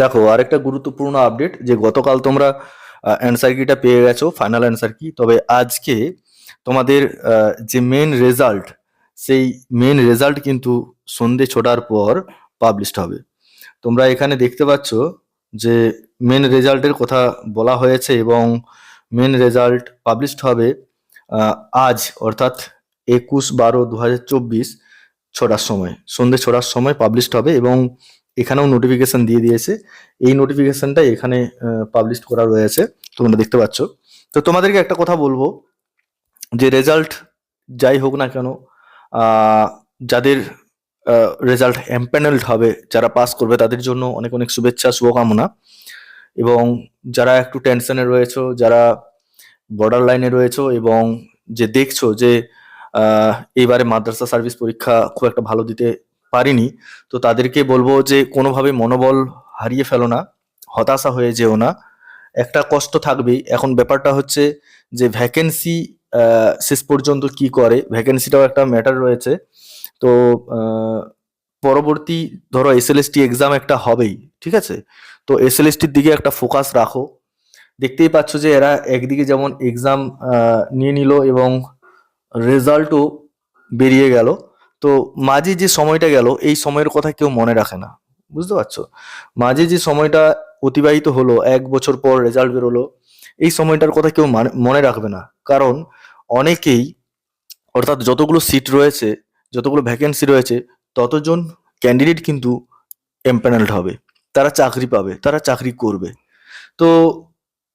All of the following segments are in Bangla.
দেখো, আরেকটা গুরুত্বপূর্ণ আপডেট যে গতকাল তোমরা অ্যান্সার কিটা পেয়ে গেছো ফাইনাল অ্যান্সার কি তবে আজকে তোমাদের যে মেন রেজাল্ট সেই মেন রেজাল্ট কিন্তু সন্ধে ছটার পর পাবলিশড হবে। তোমরা এখানে দেখতে পাচ্ছ যে মেন রেজাল্টের কথা বলা হয়েছে এবং মেন রেজাল্ট পাবলিশড হবে আজ, অর্থাৎ একুশ বারো দু হাজার চব্বিশ ছটার সময়। সন্ধে ছটার সময় পাবলিশড হবে এবং এখানেও নোটিফিকেশন দিয়ে দিয়েছে। এই নোটিফিকেশনটা এখানে পাবলিশ করা রয়েছে। তোমরা দেখতে পাচ্ছ। তো তোমাদেরকে একটা কথা বলব, যে রেজাল্ট যাই হোক না কেন যাদের রেজাল্ট এম্প্যানেলড হবে, যারা পাস করবে, তাদের জন্য অনেক অনেক শুভেচ্ছা, শুভকামনা। এবং যারা একটু টেনশনে রয়েছো, যারা বর্ডার লাইনে রয়েছো, এবং যে দেখছ যে এবারে মাদ্রাসা সার্ভিস পরীক্ষা খুব একটা ভালো দিতে পারিনি, তো তাদেরকে বলব যে কোনোভাবে মনোবল হারিয়ে ফেলো না, হতাশা হয়ে যেও না। একটা কষ্ট থাকবেই। এখন ব্যাপারটা হচ্ছে যে ভ্যাকেন্সি শেষ পর্যন্ত কি করে? ভ্যাকেন্সিটাও একটা ম্যাটার রয়েছে। তো পরবর্তী ধরো এসএলএসটি এক্সাম একটা হবেই, ঠিক আছে? তো এসএলএসটির দিকে একটা ফোকাস রাখো। দেখতেই পাচ্ছ যে এরা একদিকে যেমন এক্সাম নিয়ে নিল এবং রেজাল্টও বেরিয়ে গেল। তো মাঝে যে সময়টা গেল, এই সময়ের কথা কেউ মনে রাখে না। বুঝতে পারছ? মাঝে যে সময়টা অতিবাহিত হলো, এক বছর পর রেজাল্ট বেরোলো, এই সময়টার কথা কেউ মানে- মনে রাখবে না। কারণ অনেকেই, অর্থাৎ যতগুলো সিট রয়েছে, যতগুলো ভ্যাকেন্সি রয়েছে, ততজন ক্যান্ডিডেট কিন্তু এম্প্যানেলড হবে। তারা চাকরি পাবে, তারা চাকরি করবে। তো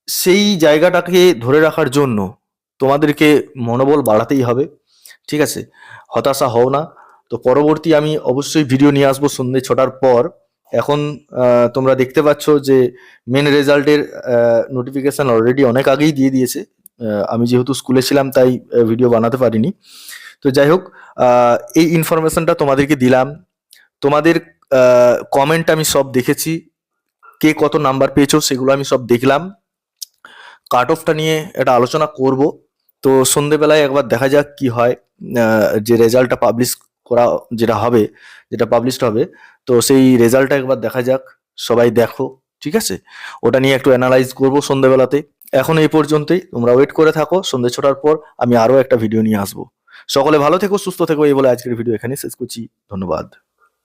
সেই জায়গাটাকে ধরে রাখার জন্য তোমাদেরকে মনোবল বাড়াতেই হবে। ঠিক আছে? হতাশা হও না। তো পরবর্তী আমি অবশ্যই ভিডিও নিয়ে আসব সন্ধ্যে ছটার পর। এখন তোমরা দেখতে পাচ্ছ যে মেন রেজাল্টের নোটিফিকেশন অলরেডি অনেক আগেই দিয়ে দিয়েছে। আমি যেহেতু স্কুলে ছিলাম, তাই ভিডিও বানাতে পারিনি। তো যাই হোক এই ইনফরমেশনটা তোমাদেরকে দিলাম। তোমাদের কমেন্ট আমি সব দেখেছি। কে কত নাম্বার পেয়েছ সেগুলো আমি সব দেখলাম। কাট অফটা নিয়ে একটা আলোচনা করব। তো সন্ধেবেলায় একবার দেখা যাক কি হয় যে রেজাল্টটা পাবলিশ করা যেটা হবে, যেটা পাবলিশড হবে, তো সেই রেজাল্টটা একবার দেখা যাক, সবাই দেখো, ঠিক আছে? ওটা নিয়ে একটু অ্যানালাইজ করব সন্ধেবেলাতে। এখন এই পর্যন্তই, তোমরা ওয়েট করে থাকো, সন্ধে ছটার পর আমি আরও একটা ভিডিও নিয়ে আসব। সকলে ভালো থেকো, সুস্থ থেকো, এই বলে আজকের ভিডিও এখানে শেষ করছি। ধন্যবাদ।